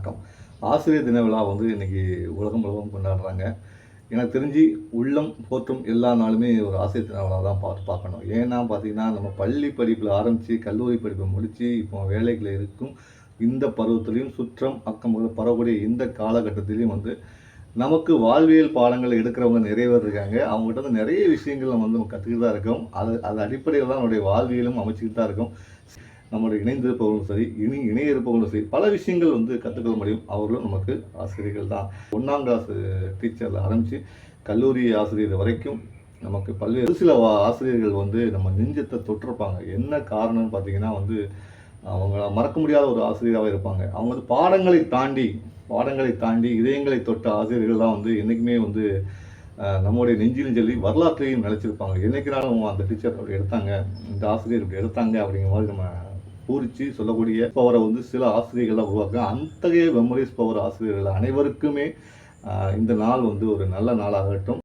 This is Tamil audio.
வணக்கம். ஆசிரியர் தின விழா வந்து இன்னைக்கு உலகம் உலகம் கொண்டாடுறாங்க. எனக்கு தெரிஞ்சு உள்ளம் போற்றும் எல்லா நாளுமே ஒரு ஆசிரியர் தின விழா தான் பார்த்து பார்க்கணும். ஏன்னா பார்த்தீங்கன்னா நம்ம பள்ளி படிப்பில் ஆரம்பித்து கல்லூரி படிப்பை முடித்து இப்போ வேலைகளில் இருக்கும் இந்த பருவத்திலையும் சுற்றம் அக்கம் பக்கம் பரவக்கூடிய இந்த காலகட்டத்திலையும் வந்து நமக்கு வாழ்வியல் பாடங்கள் எடுக்கிறவங்க நிறைய பேர் இருக்காங்க. அவங்ககிட்ட வந்து நிறைய விஷயங்கள் நம்ம வந்து கற்றுக்கிட்டு தான் இருக்கோம். அது அது அடிப்படையில் தான் நம்மளுடைய வாழ்வியலும் அமைச்சிக்கிட்டு தான் இருக்கும். நம்மளுடைய இணைந்திருப்பவர்களும் சரி இனி இணைய இருப்பவர்களும் சரி பல விஷயங்கள் வந்து கற்றுக்கொள்ள முடியும். அவர்களும் நமக்கு ஆசிரியர்கள் தான். ஒன்றாம் கிளாஸ் டீச்சரில் ஆரம்பித்து கல்லூரி ஆசிரியர் வரைக்கும் நமக்கு பல்வேறு சில ஆசிரியர்கள் வந்து நம்ம நெஞ்சத்தை தொட்டிருப்பாங்க. என்ன காரணம்னு பார்த்தீங்கன்னா வந்து அவங்க மறக்க முடியாத ஒரு ஆசிரியராக இருப்பாங்க. அவங்க வந்து பாடங்களை தாண்டி பாடங்களை தாண்டி இதயங்களை தொட்ட ஆசிரியர்கள் தான் வந்து என்றைக்குமே வந்து நம்முடைய நெஞ்சிலும் சொல்லி வரலாற்றையும் நிலைச்சிருப்பாங்க என்னைக்குனாலும் அந்த டீச்சர் அப்படி எடுத்தாங்க இந்த ஆசிரியர் இப்படி எடுத்தாங்க அப்படிங்கிற மாதிரி நம்ம பூரித்து சொல்லக்கூடிய பவரை வந்து சில ஆசிரியர்களாக உருவாக்க அத்தகைய மெமரிஸ் பவர் ஆசிரியர்கள் அனைவருக்குமே இந்த நாள் வந்து ஒரு நல்ல நாளாகட்டும்.